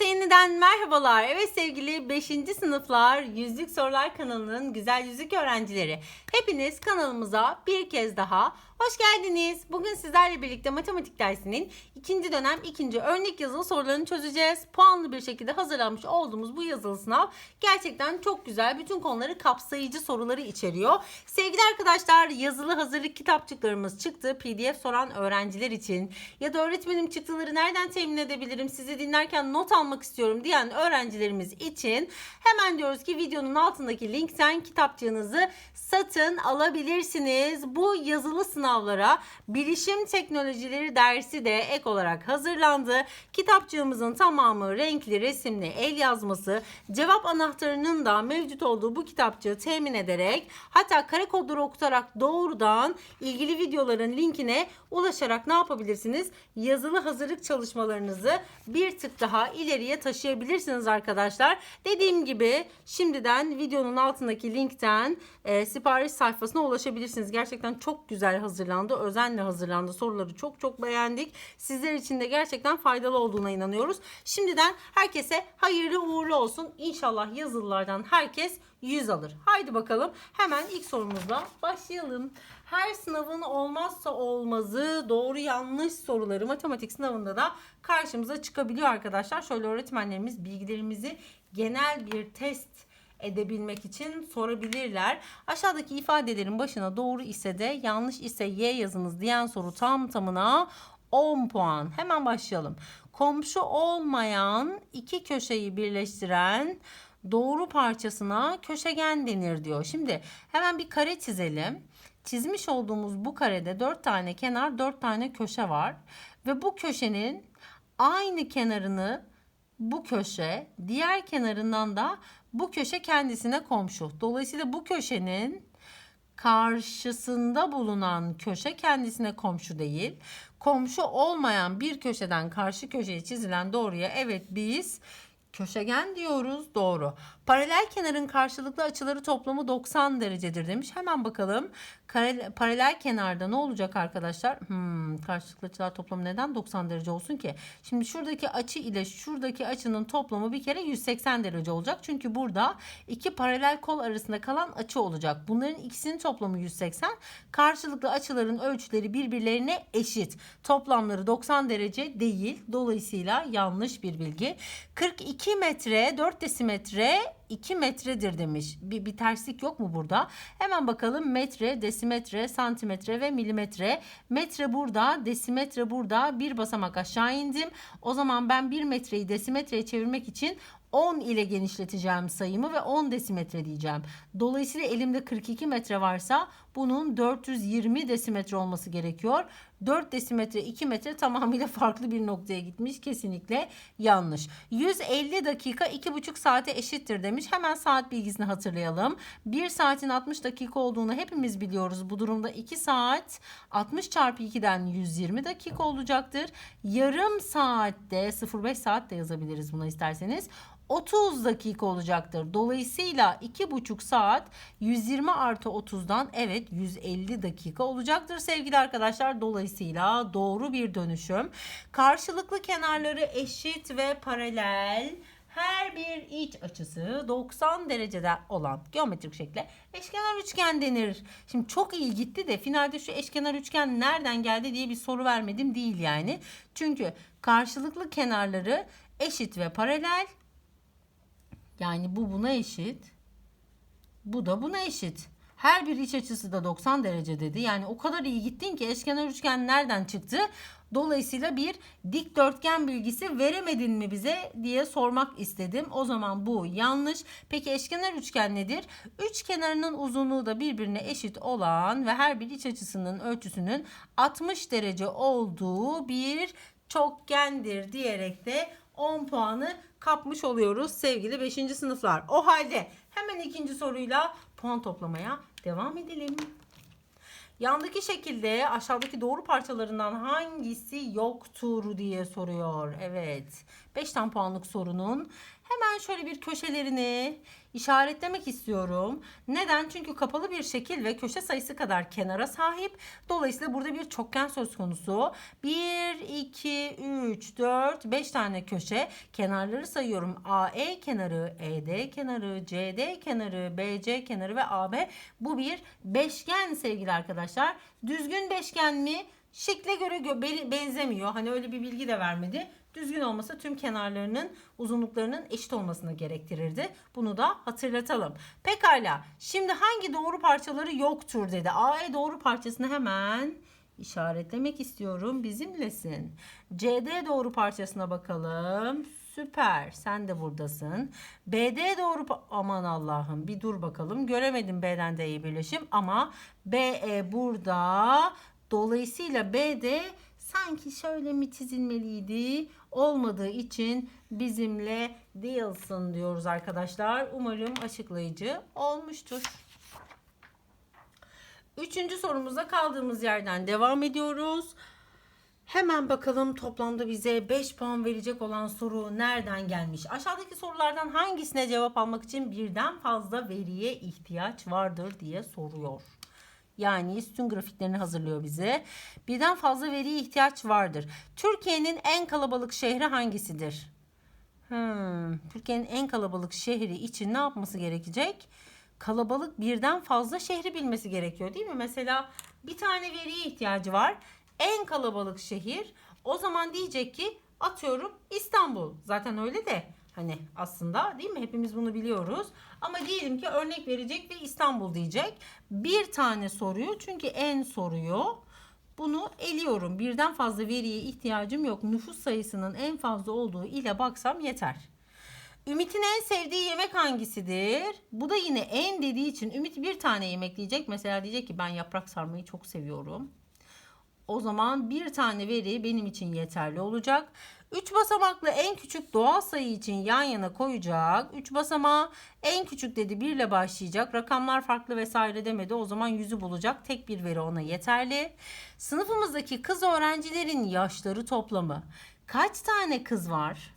Herkese yeniden merhabalar. Evet sevgili 5. sınıflar Yüzlük Sorular kanalının güzel yüzlük öğrencileri. Hepiniz kanalımıza bir kez daha hoş geldiniz. Bugün sizlerle birlikte matematik dersinin ikinci dönem ikinci örnek yazılı sorularını çözeceğiz. Puanlı bir şekilde hazırlanmış olduğumuz bu yazılı sınav gerçekten çok güzel. Bütün konuları kapsayıcı soruları içeriyor. Sevgili arkadaşlar yazılı hazırlık kitapçıklarımız çıktı. PDF soran öğrenciler için ya da öğretmenim çıktıları nereden temin edebilirim? Sizi dinlerken not almak istiyorum diyen öğrencilerimiz için hemen diyoruz ki videonun altındaki linkten kitapçığınızı satın alabilirsiniz. Bu yazılı sınavlara bilişim teknolojileri dersi de ek olarak hazırlandı. Kitapçığımızın tamamı renkli, resimli, el yazması, cevap anahtarının da mevcut olduğu bu kitapçığı temin ederek hatta kare kodları okutarak doğrudan ilgili videoların linkine ulaşarak ne yapabilirsiniz? Yazılı hazırlık çalışmalarınızı bir tık daha ileriye taşıyabilirsiniz arkadaşlar. Dediğim gibi şimdiden videonun altındaki linkten e, sipariş sayfasına ulaşabilirsiniz. Gerçekten çok güzel hazırlandı. Özenle hazırlandı. Soruları çok çok beğendik. Sizler için de gerçekten faydalı olduğuna inanıyoruz. Şimdiden herkese hayırlı uğurlu olsun. İnşallah yazılılardan herkes 100 alır. Haydi bakalım hemen ilk sorumuzla başlayalım. Her sınavın olmazsa olmazı doğru yanlış soruları matematik sınavında da karşımıza çıkabiliyor arkadaşlar. Şöyle öğretmenlerimiz bilgilerimizi genel bir test edebilmek için sorabilirler. Aşağıdaki ifadelerin başına doğru ise de yanlış ise y yazınız diyen soru tam tamına 10 puan. Hemen başlayalım. Komşu olmayan iki köşeyi birleştiren doğru parçasına köşegen denir diyor. Şimdi hemen bir kare çizelim. Çizmiş olduğumuz bu karede 4 tane kenar, 4 tane köşe var. Ve bu köşenin aynı kenarını bu köşe, diğer kenarından da bu köşe kendisine komşu. Dolayısıyla bu köşenin karşısında bulunan köşe kendisine komşu değil. Komşu olmayan bir köşeden karşı köşeye çizilen doğruya evet biz köşegen diyoruz. Doğru. Paralel kenarın karşılıklı açıları toplamı 90 derecedir demiş. Hemen bakalım. Paralel kenarda ne olacak arkadaşlar? Hmm, karşılıklı açılar toplamı neden 90 derece olsun ki? Şimdi şuradaki açı ile şuradaki açının toplamı bir kere 180 derece olacak. Çünkü burada iki paralel kol arasında kalan açı olacak. Bunların ikisinin toplamı 180. Karşılıklı açıların ölçüleri birbirlerine eşit. Toplamları 90 derece değil. Dolayısıyla yanlış bir bilgi. 42 metre 4 desimetre 2 metredir demiş. Bir, bir terslik yok mu burada? Hemen bakalım metre, desimetre, santimetre ve milimetre. Metre burada, desimetre burada. Bir basamak aşağı indim. O zaman ben 1 metreyi desimetreye çevirmek için 10 ile genişleteceğim sayımı ve 10 desimetre diyeceğim. Dolayısıyla elimde 42 metre varsa bunun 420 desimetre olması gerekiyor. 4 desimetre 2 metre tamamıyla farklı bir noktaya gitmiş. Kesinlikle yanlış. 150 dakika 2,5 saate eşittir demiş. Hemen saat bilgisini hatırlayalım. 1 saatin 60 dakika olduğunu hepimiz biliyoruz. Bu durumda 2 saat 60 çarpı 2'den 120 dakika olacaktır. Yarım saatte 0,5 saat de yazabiliriz buna isterseniz. 30 dakika olacaktır. Dolayısıyla 2,5 saat 120 artı 30'dan evet 150 dakika olacaktır sevgili arkadaşlar. Dolayısıyla doğru bir dönüşüm. Karşılıklı kenarları eşit ve paralel her bir iç açısı 90 derecede olan geometrik şekle eşkenar üçgen denir. Şimdi çok iyi gitti de finalde şu eşkenar üçgen nereden geldi diye bir soru vermedim değil yani. Çünkü karşılıklı kenarları eşit ve paralel yani bu buna eşit. Bu da buna eşit. Her bir iç açısı da 90 derece dedi. Yani o kadar iyi gittin ki eşkenar üçgen nereden çıktı? Dolayısıyla bir dikdörtgen bilgisi veremedin mi bize diye sormak istedim. O zaman bu yanlış. Peki eşkenar üçgen nedir? Üç kenarının uzunluğu da birbirine eşit olan ve her bir iç açısının ölçüsünün 60 derece olduğu bir çokgendir diyerek de 10 puanı kapmış oluyoruz sevgili 5. sınıflar. O halde hemen ikinci soruyla puan toplamaya devam edelim. Yandaki şekilde aşağıdaki doğru parçalarından hangisi yoktur diye soruyor. Evet. 5 tane puanlık sorunun hemen şöyle bir köşelerini işaretlemek istiyorum. Neden? Çünkü kapalı bir şekil ve köşe sayısı kadar kenara sahip. Dolayısıyla burada bir çokgen söz konusu. 1, 2, 3, 4, 5 tane köşe. Kenarları sayıyorum. AE kenarı, ED kenarı, CD kenarı, BC kenarı ve AB. Bu bir beşgen sevgili arkadaşlar. Düzgün beşgen mi? Şekle göre gö- be- benzemiyor. Hani öyle bir bilgi de vermedi. Düzgün olması tüm kenarlarının uzunluklarının eşit olmasını gerektirirdi. Bunu da hatırlatalım. Pekala. Şimdi hangi doğru parçaları yoktur dedi. AE doğru parçasını hemen işaretlemek istiyorum. Bizimlesin. CD doğru parçasına bakalım. Süper. Sen de buradasın. BD doğru aman Allah'ım bir dur bakalım. Göremedim B'den D'yi birleşim ama BE burada. Dolayısıyla BD sanki şöyle mi çizilmeliydi? Olmadığı için bizimle değilsin diyoruz arkadaşlar. Umarım açıklayıcı olmuştur. Üçüncü sorumuzda kaldığımız yerden devam ediyoruz. Hemen bakalım toplamda bize 5 puan verecek olan soru nereden gelmiş? Aşağıdaki sorulardan hangisine cevap almak için birden fazla veriye ihtiyaç vardır diye soruyor. Yani sütun grafiklerini hazırlıyor bize. Birden fazla veriye ihtiyaç vardır. Türkiye'nin en kalabalık şehri hangisidir? Hmm, Türkiye'nin en kalabalık şehri için ne yapması gerekecek? Kalabalık birden fazla şehri bilmesi gerekiyor değil mi? Mesela bir tane veriye ihtiyacı var. En kalabalık şehir. O zaman diyecek ki atıyorum İstanbul. Zaten öyle de hani aslında değil mi? Hepimiz bunu biliyoruz. Ama diyelim ki örnek verecek ve İstanbul diyecek. Bir tane soruyor çünkü en soruyor. Bunu eliyorum. Birden fazla veriye ihtiyacım yok. Nüfus sayısının en fazla olduğu ile baksam yeter. Ümit'in en sevdiği yemek hangisidir? Bu da yine en dediği için Ümit bir tane yemek diyecek. Mesela diyecek ki ben yaprak sarmayı çok seviyorum. O zaman bir tane veri benim için yeterli olacak. 3 basamaklı en küçük doğal sayı için yan yana koyacak. 3 basamağı en küçük dedi 1 ile başlayacak. Rakamlar farklı vesaire demedi. O zaman 100'ü bulacak. Tek bir veri ona yeterli. Sınıfımızdaki kız öğrencilerin yaşları toplamı. Kaç tane kız var?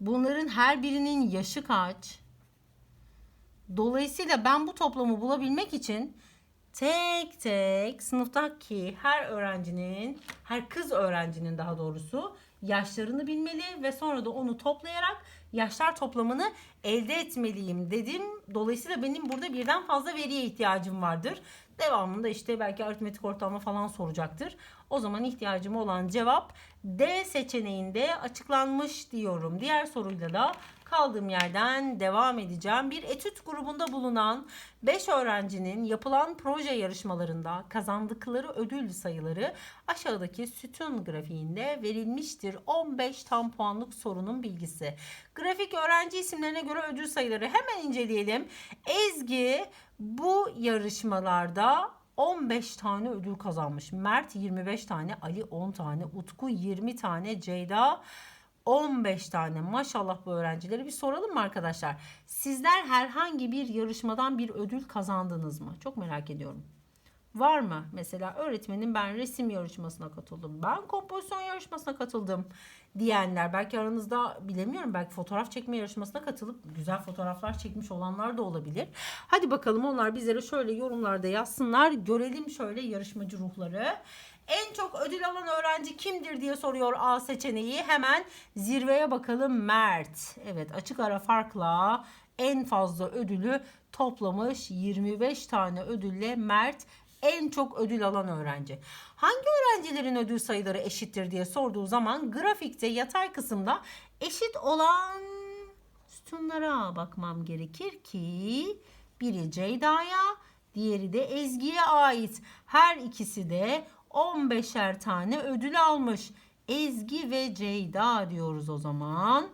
Bunların her birinin yaşı kaç? Dolayısıyla ben bu toplamı bulabilmek için tek tek sınıftaki her öğrencinin, her kız öğrencinin daha doğrusu yaşlarını bilmeli ve sonra da onu toplayarak yaşlar toplamını elde etmeliyim dedim. Dolayısıyla benim burada birden fazla veriye ihtiyacım vardır. Devamında işte belki aritmetik ortalama falan soracaktır. O zaman ihtiyacım olan cevap D seçeneğinde açıklanmış diyorum. Diğer soruyla da kaldığım yerden devam edeceğim. Bir etüt grubunda bulunan 5 öğrencinin yapılan proje yarışmalarında kazandıkları ödül sayıları aşağıdaki sütun grafiğinde verilmiştir. 15 tam puanlık sorunun bilgisi. Grafik öğrenci isimlerine göre ödül sayıları hemen inceleyelim. Ezgi bu yarışmalarda 15 tane ödül kazanmış. Mert 25 tane, Ali 10 tane, Utku 20 tane, Ceyda 15 tane. Maşallah bu öğrencileri bir soralım mı arkadaşlar? Sizler herhangi bir yarışmadan bir ödül kazandınız mı? Çok merak ediyorum. Var mı? Mesela öğretmenim ben resim yarışmasına katıldım. Ben kompozisyon yarışmasına katıldım diyenler. Belki aranızda bilemiyorum belki fotoğraf çekme yarışmasına katılıp güzel fotoğraflar çekmiş olanlar da olabilir. Hadi bakalım onlar bizlere şöyle yorumlarda yazsınlar. Görelim şöyle yarışmacı ruhları. En çok ödül alan öğrenci kimdir diye soruyor A seçeneği. Hemen zirveye bakalım Mert. Evet açık ara farkla en fazla ödülü toplamış 25 tane ödülle Mert en çok ödül alan öğrenci. Hangi öğrencilerin ödül sayıları eşittir diye sorduğu zaman grafikte yatay kısımda eşit olan sütunlara bakmam gerekir ki biri Ceyda'ya, diğeri de Ezgi'ye ait. Her ikisi de 15'er tane ödül almış. Ezgi ve Ceyda diyoruz o zaman.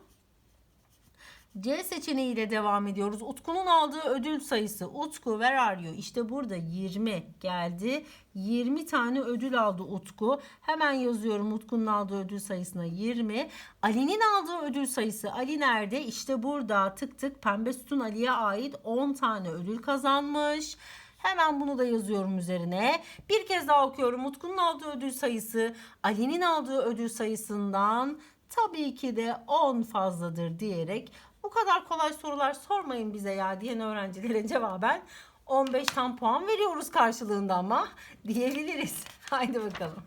C seçeneğiyle devam ediyoruz. Utku'nun aldığı ödül sayısı. Utku where are? İşte burada 20 geldi. 20 tane ödül aldı Utku. Hemen yazıyorum Utku'nun aldığı ödül sayısına 20. Ali'nin aldığı ödül sayısı. Ali nerede? İşte burada tık tık pembe sütun Ali'ye ait 10 tane ödül kazanmış. Hemen bunu da yazıyorum üzerine. Bir kez daha okuyorum. Utku'nun aldığı ödül sayısı Ali'nin aldığı ödül sayısından tabii ki de 10 fazladır diyerek bu kadar kolay sorular sormayın bize ya diyen öğrencilere cevaben 15 tam puan veriyoruz karşılığında ama diyebiliriz. Haydi bakalım.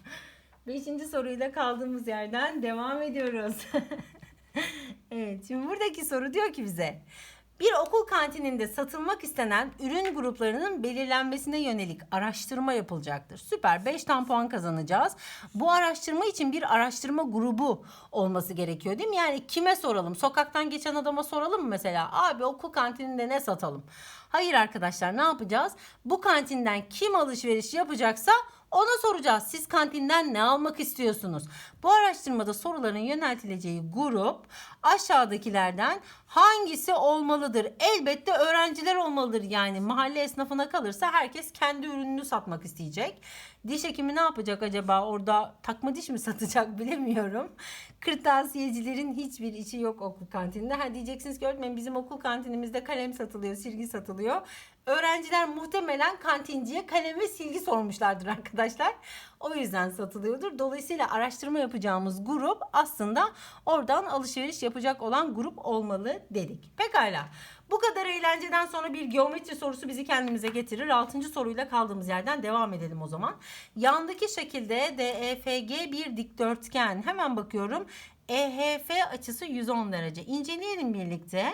Beşinci soruyla kaldığımız yerden devam ediyoruz. evet şimdi buradaki soru diyor ki bize. Bir okul kantininde satılmak istenen ürün gruplarının belirlenmesine yönelik araştırma yapılacaktır. Süper 5 tam puan kazanacağız. Bu araştırma için bir araştırma grubu olması gerekiyor değil mi? Yani kime soralım? Sokaktan geçen adama soralım mı mesela? Abi okul kantininde ne satalım? Hayır arkadaşlar ne yapacağız? Bu kantinden kim alışveriş yapacaksa ona soracağız. Siz kantinden ne almak istiyorsunuz? Bu araştırmada soruların yöneltileceği grup aşağıdakilerden hangisi olmalıdır? Elbette öğrenciler olmalıdır. Yani mahalle esnafına kalırsa herkes kendi ürününü satmak isteyecek. Diş hekimi ne yapacak acaba? Orada takma diş mi satacak bilemiyorum. Kırtasiyecilerin hiçbir işi yok okul kantininde. Ha diyeceksiniz ki öğretmenim bizim okul kantinimizde kalem satılıyor, silgi satılıyor. Öğrenciler muhtemelen kantinciye kalem ve silgi sormuşlardır arkadaşlar. O yüzden satılıyordur. Dolayısıyla araştırma yapacağımız grup aslında oradan alışveriş yapacak olan grup olmalı dedik. Pekala. Bu kadar eğlenceden sonra bir geometri sorusu bizi kendimize getirir. Altıncı soruyla kaldığımız yerden devam edelim o zaman. Yandaki şekilde DEFG bir dikdörtgen. Hemen bakıyorum. EHF açısı 110 derece. İnceleyelim birlikte.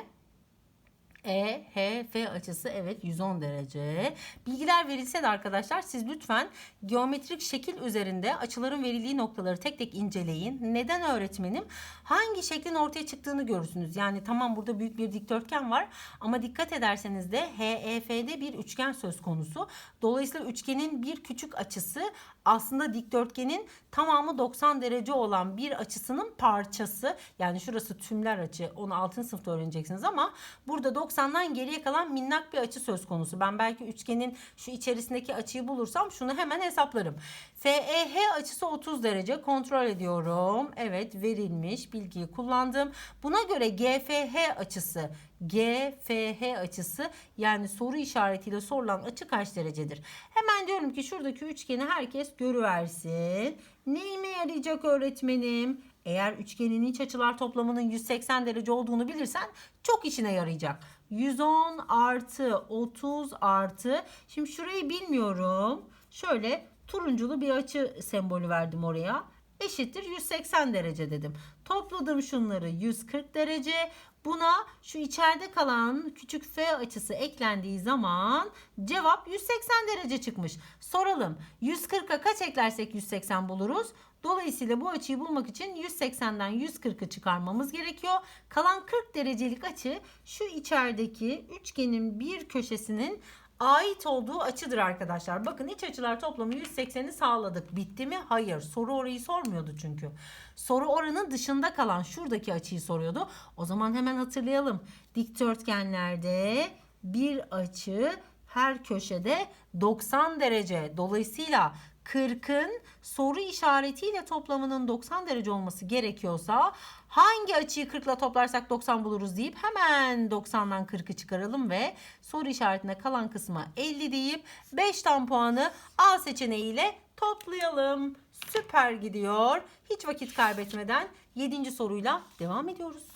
E, H, F açısı evet 110 derece. Bilgiler verilse de arkadaşlar siz lütfen geometrik şekil üzerinde açıların verildiği noktaları tek tek inceleyin. Neden öğretmenim? Hangi şeklin ortaya çıktığını görürsünüz. Yani tamam burada büyük bir dikdörtgen var ama dikkat ederseniz de HEF'de bir üçgen söz konusu. Dolayısıyla üçgenin bir küçük açısı aslında dikdörtgenin tamamı 90 derece olan bir açısının parçası. Yani şurası tümler açı. Onu 6. sınıfta öğreneceksiniz ama burada 90'dan geriye kalan minnak bir açı söz konusu. Ben belki üçgenin şu içerisindeki açıyı bulursam şunu hemen hesaplarım. FEH açısı 30 derece kontrol ediyorum. Evet verilmiş bilgiyi kullandım. Buna göre GFH açısı GFH açısı yani soru işaretiyle sorulan açı kaç derecedir? Hemen diyorum ki şuradaki üçgeni herkes görüversin. Neyime yarayacak öğretmenim? Eğer üçgenin iç açılar toplamının 180 derece olduğunu bilirsen çok işine yarayacak. 110 artı 30 artı. Şimdi şurayı bilmiyorum. Şöyle turunculu bir açı sembolü verdim oraya. Eşittir 180 derece dedim. Topladım şunları 140 derece. Buna şu içeride kalan küçük f açısı eklendiği zaman cevap 180 derece çıkmış. Soralım 140'a kaç eklersek 180 buluruz? Dolayısıyla bu açıyı bulmak için 180'den 140'ı çıkarmamız gerekiyor. Kalan 40 derecelik açı şu içerideki üçgenin bir köşesinin ait olduğu açıdır arkadaşlar. Bakın iç açılar toplamı 180'i sağladık. Bitti mi? Hayır. Soru orayı sormuyordu çünkü. Soru oranın dışında kalan şuradaki açıyı soruyordu. O zaman hemen hatırlayalım. Dikdörtgenlerde bir açı her köşede 90 derece. Dolayısıyla 40'ın soru işaretiyle toplamının 90 derece olması gerekiyorsa hangi açıyı 40 ile toplarsak 90 buluruz deyip hemen 90'dan 40'ı çıkaralım ve soru işaretine kalan kısma 50 deyip 5 tam puanı A seçeneğiyle toplayalım. Süper gidiyor. Hiç vakit kaybetmeden 7. soruyla devam ediyoruz.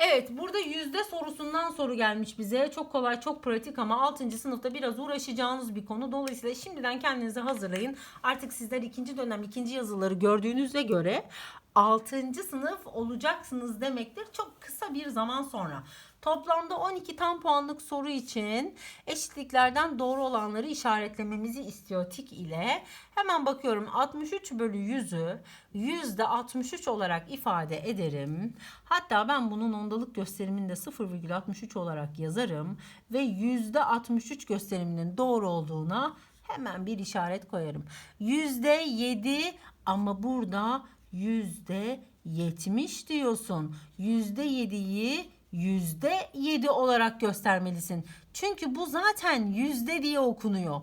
Evet burada yüzde sorusundan soru gelmiş bize. Çok kolay çok pratik ama 6. sınıfta biraz uğraşacağınız bir konu. Dolayısıyla şimdiden kendinizi hazırlayın. Artık sizler ikinci dönem ikinci yazıları gördüğünüze göre 6. sınıf olacaksınız demektir. Çok kısa bir zaman sonra. Toplamda 12 tam puanlık soru için eşitliklerden doğru olanları işaretlememizi istiyor tik ile. Hemen bakıyorum 63 bölü 100'ü yüzde 63 olarak ifade ederim. Hatta ben bunun ondalık gösteriminde 0,63 olarak yazarım. Ve yüzde 63 gösteriminin doğru olduğuna hemen bir işaret koyarım. Yüzde 7 ama burada yüzde 70 diyorsun. Yüzde 7'yi yüzde yedi olarak göstermelisin. Çünkü bu zaten yüzde diye okunuyor.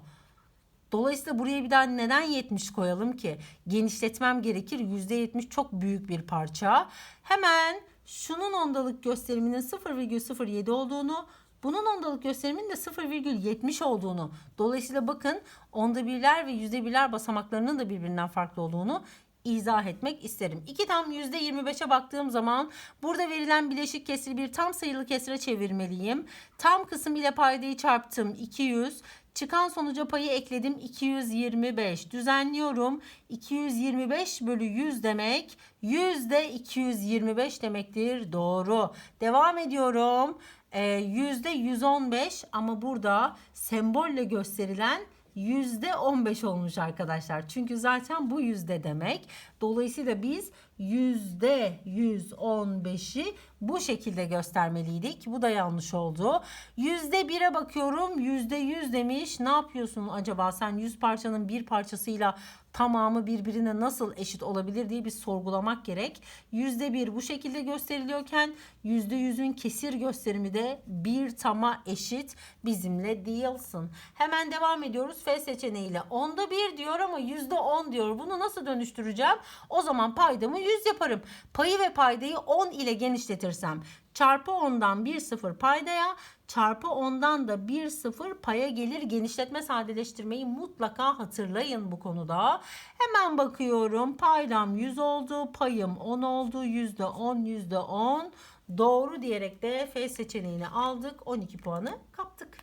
Dolayısıyla buraya bir daha neden 70 koyalım ki? Genişletmem gerekir. Yüzde 70 çok büyük bir parça. Hemen şunun ondalık gösteriminin 0,07 olduğunu, Bunun ondalık gösteriminin de 0,70 olduğunu. Dolayısıyla bakın onda birler ve yüzde birler basamaklarının da birbirinden farklı olduğunu izah etmek isterim. 2 tam %25'e baktığım zaman burada verilen bileşik kesri bir tam sayılı kesre çevirmeliyim. Tam kısım ile paydayı çarptım 200. Çıkan sonuca payı ekledim 225. Düzenliyorum. 225 bölü 100 demek yüzde 225 demektir. Doğru. Devam ediyorum. Ee, Yüzde 115 ama burada sembolle gösterilen yüzde 15 olmuş arkadaşlar. Çünkü zaten bu yüzde demek. Dolayısıyla biz yüzde 115'i bu şekilde göstermeliydik. Bu da yanlış oldu. Yüzde 1'e bakıyorum. Yüzde 100 demiş. Ne yapıyorsun acaba sen 100 parçanın bir parçasıyla tamamı birbirine nasıl eşit olabilir diye bir sorgulamak gerek. Yüzde bir bu şekilde gösteriliyorken yüzde yüzün kesir gösterimi de bir tama eşit bizimle değilsin. Hemen devam ediyoruz F seçeneğiyle. Onda bir diyor ama yüzde on diyor. Bunu nasıl dönüştüreceğim? O zaman paydamı 100 yaparım. Payı ve paydayı 10 ile genişletirsem çarpı 10'dan 1 sıfır paydaya çarpı 10'dan da 1 sıfır paya gelir. Genişletme sadeleştirmeyi mutlaka hatırlayın bu konuda. Hemen bakıyorum. Paydam 100 oldu. Payım 10 oldu. %10 %10 doğru diyerek de F seçeneğini aldık. 12 puanı kaptık.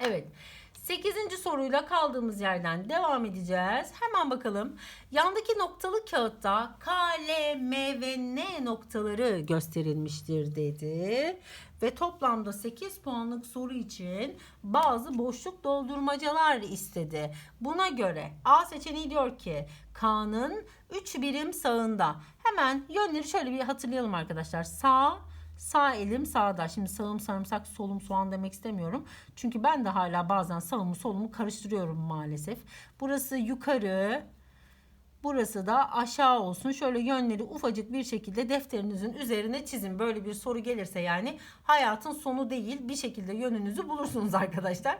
Evet. 8. soruyla kaldığımız yerden devam edeceğiz. Hemen bakalım. Yandaki noktalı kağıtta K, L, M ve N noktaları gösterilmiştir dedi. Ve toplamda 8 puanlık soru için bazı boşluk doldurmacalar istedi. Buna göre A seçeneği diyor ki K'nın 3 birim sağında. Hemen yönleri şöyle bir hatırlayalım arkadaşlar. Sağ, Sağ elim sağda. Şimdi sağım sarımsak, solum soğan demek istemiyorum. Çünkü ben de hala bazen sağımı solumu karıştırıyorum maalesef. Burası yukarı, Burası da aşağı olsun. Şöyle yönleri ufacık bir şekilde defterinizin üzerine çizin. Böyle bir soru gelirse yani hayatın sonu değil bir şekilde yönünüzü bulursunuz arkadaşlar.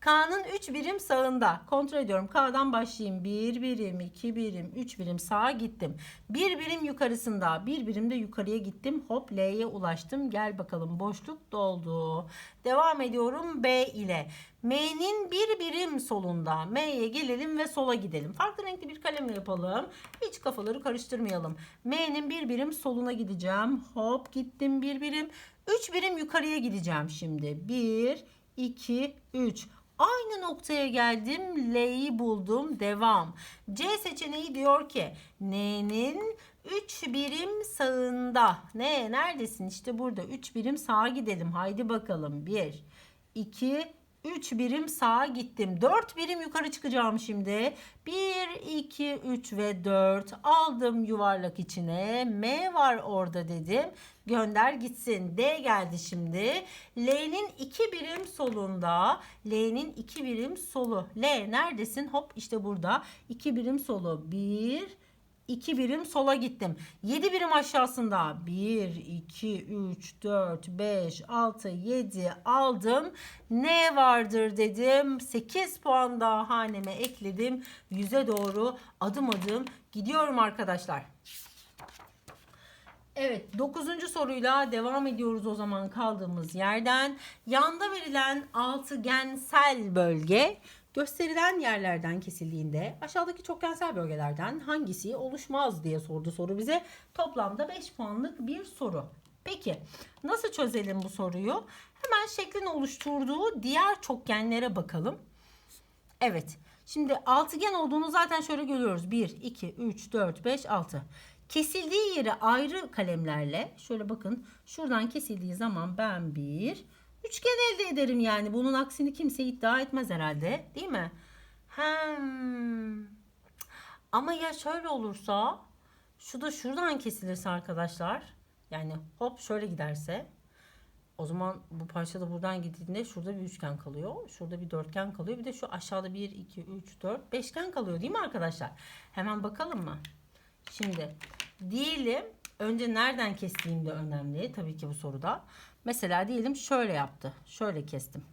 K'nın 3 birim sağında. Kontrol ediyorum. K'dan başlayayım. 1 birim, 2 birim, 3 birim sağa gittim. 1 birim yukarısında. 1 birim de yukarıya gittim. Hop L'ye ulaştım. Gel bakalım boşluk doldu. Devam ediyorum B ile. M'nin bir birim solunda. M'ye gelelim ve sola gidelim. Farklı renkli bir kalemle yapalım. Hiç kafaları karıştırmayalım. M'nin bir birim soluna gideceğim. Hop gittim bir birim. 3 birim yukarıya gideceğim şimdi. 1, 2, 3. Aynı noktaya geldim. L'yi buldum. Devam. C seçeneği diyor ki N'nin 3 birim sağında. Ne? Neredesin? İşte burada. 3 birim sağa gidelim. Haydi bakalım. 1, 2, 3 birim sağa gittim. 4 birim yukarı çıkacağım şimdi. 1, 2, 3 ve 4 aldım yuvarlak içine. M var orada dedim. Gönder gitsin. D geldi şimdi. L'nin 2 birim solunda. L'nin 2 birim solu. L neredesin? Hop işte burada. 2 birim solu. 1, 2 birim sola gittim. 7 birim aşağısında 1, 2, 3, 4, 5, 6, 7 aldım. Ne vardır dedim. 8 puan daha haneme ekledim. 100'e doğru adım adım gidiyorum arkadaşlar. Evet 9. soruyla devam ediyoruz o zaman kaldığımız yerden. Yanda verilen altıgensel bölge gösterilen yerlerden kesildiğinde aşağıdaki çokgensel bölgelerden hangisi oluşmaz diye sordu soru bize. Toplamda 5 puanlık bir soru. Peki nasıl çözelim bu soruyu? Hemen şeklin oluşturduğu diğer çokgenlere bakalım. Evet. Şimdi altıgen olduğunu zaten şöyle görüyoruz. 1, 2, 3, 4, 5, 6. Kesildiği yeri ayrı kalemlerle şöyle bakın şuradan kesildiği zaman ben bir üçgen elde ederim yani. Bunun aksini kimse iddia etmez herhalde değil mi? Hmm. Ama ya şöyle olursa şu da şuradan kesilirse arkadaşlar yani hop şöyle giderse o zaman bu parça da buradan gittiğinde şurada bir üçgen kalıyor. Şurada bir dörtgen kalıyor. Bir de şu aşağıda 1, 2, 3, 4, beşgen kalıyor değil mi arkadaşlar? Hemen bakalım mı? Şimdi diyelim önce nereden kestiğim de önemli tabii ki bu soruda. Mesela diyelim şöyle yaptı. Şöyle kestim.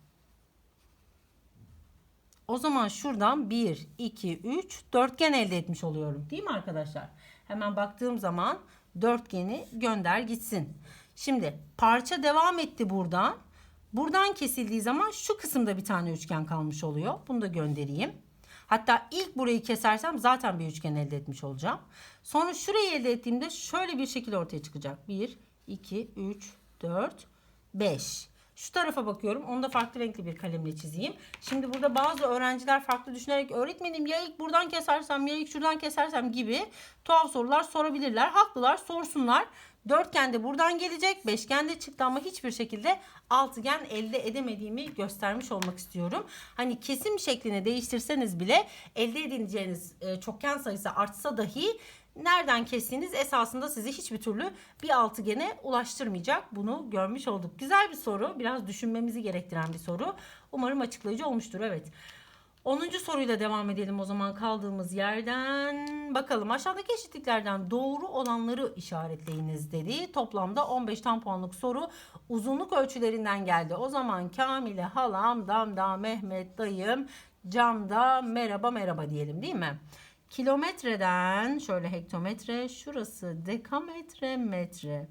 O zaman şuradan 1, 2, 3 dörtgen elde etmiş oluyorum. Değil mi arkadaşlar? Hemen baktığım zaman dörtgeni gönder gitsin. Şimdi parça devam etti buradan. Buradan kesildiği zaman şu kısımda bir tane üçgen kalmış oluyor. Bunu da göndereyim. Hatta ilk burayı kesersem zaten bir üçgen elde etmiş olacağım. Sonra şurayı elde ettiğimde şöyle bir şekil ortaya çıkacak. 1, 2, 3, 4, 5. Şu tarafa bakıyorum. Onu da farklı renkli bir kalemle çizeyim. Şimdi burada bazı öğrenciler farklı düşünerek öğretmenim ya ilk buradan kesersem ya ilk şuradan kesersem gibi tuhaf sorular sorabilirler. Haklılar sorsunlar. Dörtgen de buradan gelecek. Beşgen de çıktı ama hiçbir şekilde altıgen elde edemediğimi göstermiş olmak istiyorum. Hani kesim şeklini değiştirseniz bile elde edileceğiniz e, çokgen sayısı artsa dahi nereden kestiğiniz esasında sizi hiçbir türlü bir altıgene ulaştırmayacak. Bunu görmüş olduk. Güzel bir soru. Biraz düşünmemizi gerektiren bir soru. Umarım açıklayıcı olmuştur. Evet. 10. soruyla devam edelim o zaman kaldığımız yerden. Bakalım aşağıdaki eşitliklerden doğru olanları işaretleyiniz dedi. Toplamda 15 tam puanlık soru uzunluk ölçülerinden geldi. O zaman Kamil'e halam, Damda, Mehmet, dayım, Camda merhaba merhaba diyelim değil mi? Kilometreden şöyle hektometre, şurası dekametre, metre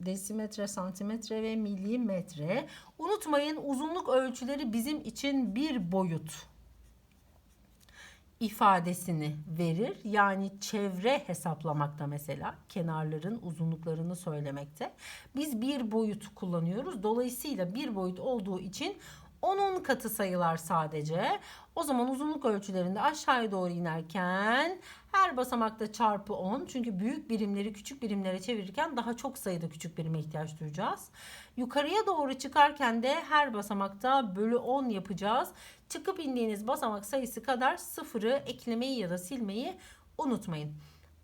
desimetre, santimetre ve milimetre. Unutmayın uzunluk ölçüleri bizim için bir boyut ifadesini verir. Yani çevre hesaplamakta mesela kenarların uzunluklarını söylemekte. Biz bir boyut kullanıyoruz. Dolayısıyla bir boyut olduğu için onun katı sayılar sadece. O zaman uzunluk ölçülerinde aşağıya doğru inerken her basamakta çarpı 10. Çünkü büyük birimleri küçük birimlere çevirirken daha çok sayıda küçük birime ihtiyaç duyacağız. Yukarıya doğru çıkarken de her basamakta bölü 10 yapacağız. Çıkıp indiğiniz basamak sayısı kadar sıfırı eklemeyi ya da silmeyi unutmayın.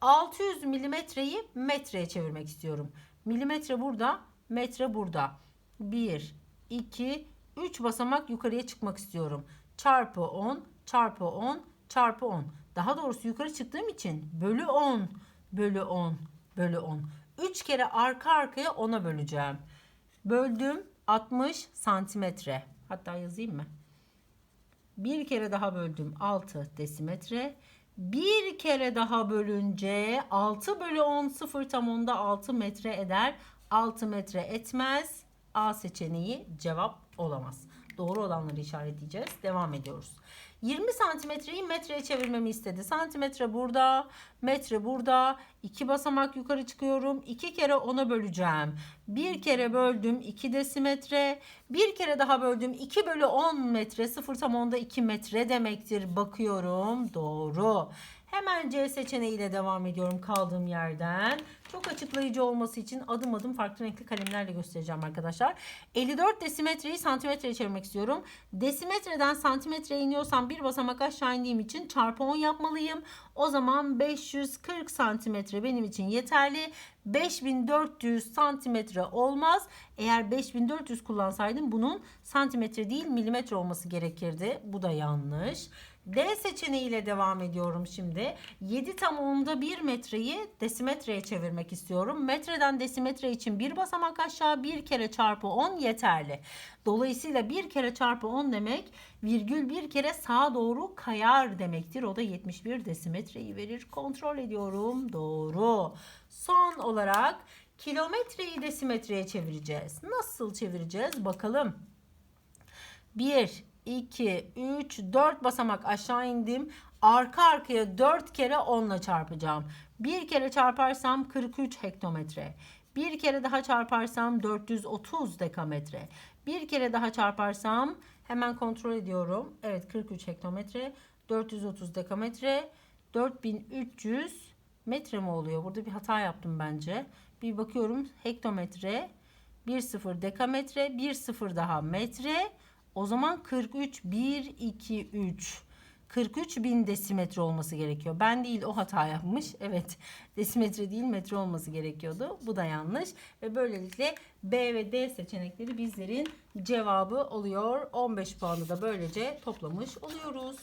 600 milimetreyi metreye çevirmek istiyorum. Milimetre burada, metre burada. 1, 2, 3 basamak yukarıya çıkmak istiyorum. Çarpı 10, çarpı 10, çarpı 10. Daha doğrusu yukarı çıktığım için bölü 10, bölü 10, bölü 10. 3 kere arka arkaya 10'a böleceğim. Böldüm 60 santimetre. Hatta yazayım mı? Bir kere daha böldüm 6 desimetre. Bir kere daha bölünce 6 bölü 10 0 tam onda 6 metre eder. 6 metre etmez. A seçeneği cevap olamaz. Doğru olanları işaretleyeceğiz. Devam ediyoruz. 20 santimetreyi metreye çevirmemi istedi. Santimetre burada, metre burada. İki basamak yukarı çıkıyorum. İki kere ona böleceğim. Bir kere böldüm 2 desimetre. Bir kere daha böldüm 2 bölü 10 metre. 0 tam onda 2 metre demektir. Bakıyorum. Doğru. Hemen C seçeneğiyle devam ediyorum kaldığım yerden. Çok açıklayıcı olması için adım adım farklı renkli kalemlerle göstereceğim arkadaşlar. 54 desimetreyi santimetreye çevirmek istiyorum. Desimetreden santimetreye iniyorsam bir basamak aşağı indiğim için çarpı 10 yapmalıyım. O zaman 540 santimetre benim için yeterli. 5400 santimetre olmaz. Eğer 5400 kullansaydım bunun santimetre değil milimetre olması gerekirdi. Bu da yanlış. D seçeneğiyle devam ediyorum şimdi. 7 tam onda 1 metreyi desimetreye çevirmek istiyorum. Metreden desimetre için bir basamak aşağı bir kere çarpı 10 yeterli. Dolayısıyla bir kere çarpı 10 demek virgül bir kere sağa doğru kayar demektir. O da 71 desimetreyi verir. Kontrol ediyorum. Doğru. Son olarak kilometreyi desimetreye çevireceğiz. Nasıl çevireceğiz? Bakalım. 1, 2, 3, 4 basamak aşağı indim. Arka arkaya 4 kere 10 ile çarpacağım. Bir kere çarparsam 43 hektometre. Bir kere daha çarparsam 430 dekametre. Bir kere daha çarparsam hemen kontrol ediyorum. Evet 43 hektometre, 430 dekametre, 4300 metre mi oluyor? Burada bir hata yaptım bence. Bir bakıyorum hektometre, 1 0 dekametre, 1 0 daha metre. O zaman 43 1 2 3 43 bin desimetre olması gerekiyor. Ben değil o hata yapmış. Evet desimetre değil metre olması gerekiyordu. Bu da yanlış. Ve böylelikle B ve D seçenekleri bizlerin cevabı oluyor. 15 puanı da böylece toplamış oluyoruz.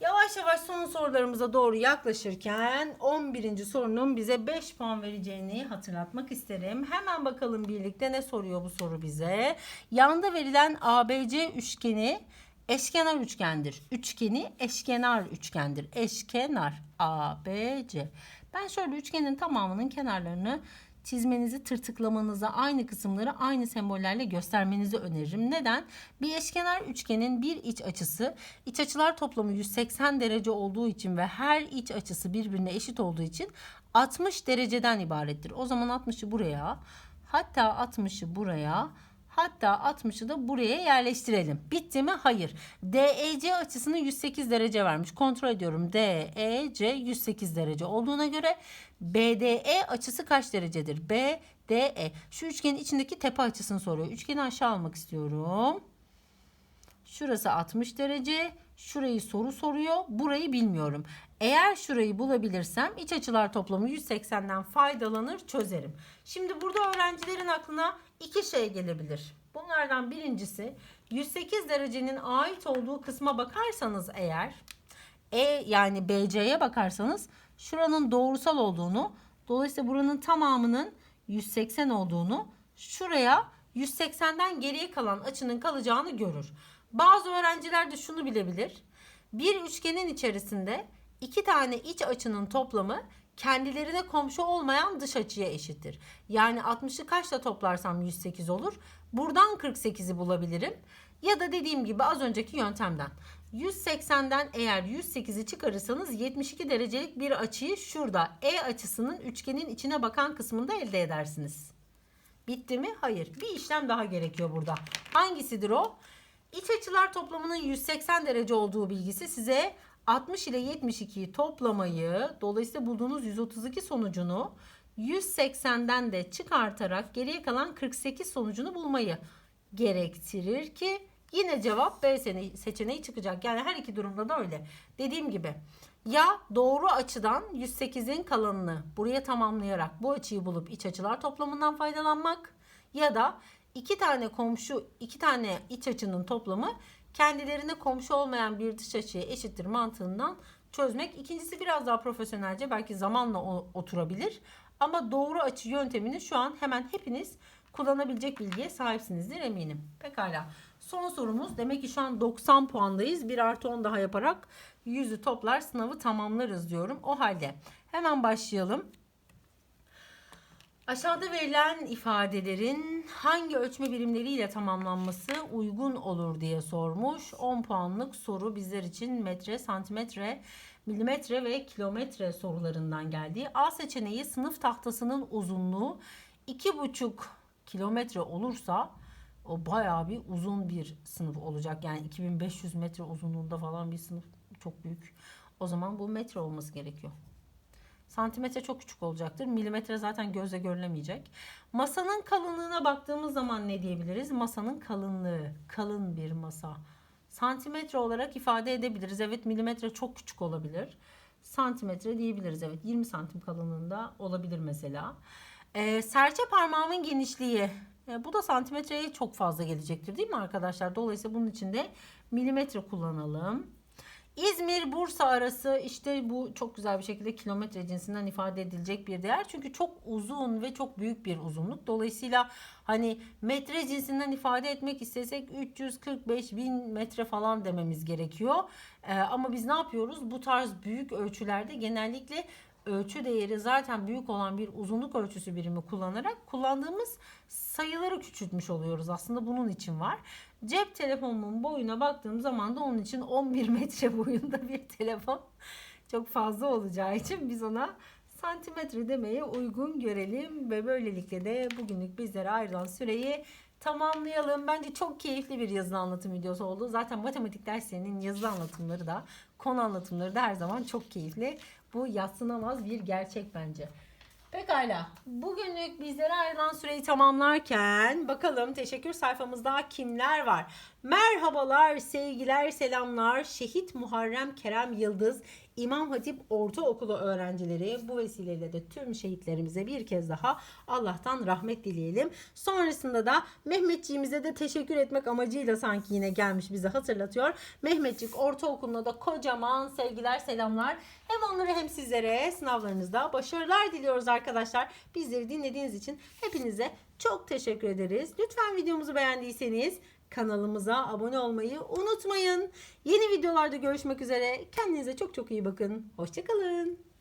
Yavaş yavaş son sorularımıza doğru yaklaşırken 11. sorunun bize 5 puan vereceğini hatırlatmak isterim. Hemen bakalım birlikte ne soruyor bu soru bize. Yanda verilen ABC üçgeni eşkenar üçgendir. Üçgeni eşkenar üçgendir. Eşkenar ABC. Ben şöyle üçgenin tamamının kenarlarını çizmenizi, tırtıklamanızı, aynı kısımları aynı sembollerle göstermenizi öneririm. Neden? Bir eşkenar üçgenin bir iç açısı, iç açılar toplamı 180 derece olduğu için ve her iç açısı birbirine eşit olduğu için 60 dereceden ibarettir. O zaman 60'ı buraya, hatta 60'ı buraya, Hatta 60'ı da buraya yerleştirelim. Bitti mi? Hayır. DEC açısını 108 derece vermiş. Kontrol ediyorum. DEC 108 derece olduğuna göre BDE açısı kaç derecedir? BDE. Şu üçgenin içindeki tepe açısını soruyor. Üçgeni aşağı almak istiyorum. Şurası 60 derece. Şurayı soru soruyor. Burayı bilmiyorum. Eğer şurayı bulabilirsem iç açılar toplamı 180'den faydalanır çözerim. Şimdi burada öğrencilerin aklına iki şey gelebilir. Bunlardan birincisi 108 derecenin ait olduğu kısma bakarsanız eğer E yani BC'ye bakarsanız şuranın doğrusal olduğunu dolayısıyla buranın tamamının 180 olduğunu şuraya 180'den geriye kalan açının kalacağını görür. Bazı öğrenciler de şunu bilebilir. Bir üçgenin içerisinde iki tane iç açının toplamı kendilerine komşu olmayan dış açıya eşittir. Yani 60'ı kaçla toplarsam 108 olur. Buradan 48'i bulabilirim. Ya da dediğim gibi az önceki yöntemden. 180'den eğer 108'i çıkarırsanız 72 derecelik bir açıyı şurada E açısının üçgenin içine bakan kısmında elde edersiniz. Bitti mi? Hayır. Bir işlem daha gerekiyor burada. Hangisidir o? İç açılar toplamının 180 derece olduğu bilgisi size 60 ile 72'yi toplamayı dolayısıyla bulduğunuz 132 sonucunu 180'den de çıkartarak geriye kalan 48 sonucunu bulmayı gerektirir ki yine cevap B seçeneği çıkacak. Yani her iki durumda da öyle. Dediğim gibi ya doğru açıdan 108'in kalanını buraya tamamlayarak bu açıyı bulup iç açılar toplamından faydalanmak ya da iki tane komşu, iki tane iç açının toplamı kendilerine komşu olmayan bir dış açıya eşittir mantığından çözmek. İkincisi biraz daha profesyonelce belki zamanla oturabilir. Ama doğru açı yöntemini şu an hemen hepiniz kullanabilecek bilgiye sahipsinizdir eminim. Pekala. Son sorumuz demek ki şu an 90 puandayız. 1 artı 10 daha yaparak 100'ü toplar sınavı tamamlarız diyorum. O halde hemen başlayalım. Aşağıda verilen ifadelerin hangi ölçme birimleriyle tamamlanması uygun olur diye sormuş. 10 puanlık soru bizler için metre, santimetre, milimetre ve kilometre sorularından geldi. A seçeneği sınıf tahtasının uzunluğu 2,5 kilometre olursa o bayağı bir uzun bir sınıf olacak. Yani 2500 metre uzunluğunda falan bir sınıf çok büyük. O zaman bu metre olması gerekiyor. Santimetre çok küçük olacaktır. Milimetre zaten gözle görülemeyecek. Masanın kalınlığına baktığımız zaman ne diyebiliriz? Masanın kalınlığı. Kalın bir masa. Santimetre olarak ifade edebiliriz. Evet milimetre çok küçük olabilir. Santimetre diyebiliriz. Evet 20 santim kalınlığında olabilir mesela. Ee, serçe parmağımın genişliği. E, bu da santimetreye çok fazla gelecektir değil mi arkadaşlar? Dolayısıyla bunun için de milimetre kullanalım. İzmir-Bursa arası işte bu çok güzel bir şekilde kilometre cinsinden ifade edilecek bir değer. Çünkü çok uzun ve çok büyük bir uzunluk. Dolayısıyla hani metre cinsinden ifade etmek istesek 345 bin metre falan dememiz gerekiyor. Ee, ama biz ne yapıyoruz? Bu tarz büyük ölçülerde genellikle ölçü değeri zaten büyük olan bir uzunluk ölçüsü birimi kullanarak kullandığımız sayıları küçültmüş oluyoruz. Aslında bunun için var. Cep telefonumun boyuna baktığım zaman da onun için 11 metre boyunda bir telefon çok fazla olacağı için biz ona santimetre demeye uygun görelim ve böylelikle de bugünlük bizlere ayrılan süreyi tamamlayalım. Bence çok keyifli bir yazılı anlatım videosu oldu. Zaten matematik derslerinin yazılı anlatımları da konu anlatımları da her zaman çok keyifli. Bu yatsınamaz bir gerçek bence. Pekala. Bugünlük bizlere ayrılan süreyi tamamlarken bakalım teşekkür sayfamızda kimler var? Merhabalar, sevgiler, selamlar. Şehit Muharrem Kerem Yıldız İmam Hatip Ortaokulu öğrencileri bu vesileyle de tüm şehitlerimize bir kez daha Allah'tan rahmet dileyelim. Sonrasında da Mehmetçiğimize de teşekkür etmek amacıyla sanki yine gelmiş bize hatırlatıyor. Mehmetçik Ortaokulu'na da kocaman sevgiler selamlar. Hem onları hem sizlere sınavlarınızda başarılar diliyoruz arkadaşlar. Bizleri dinlediğiniz için hepinize çok teşekkür ederiz. Lütfen videomuzu beğendiyseniz kanalımıza abone olmayı unutmayın. Yeni videolarda görüşmek üzere. Kendinize çok çok iyi bakın. Hoşçakalın.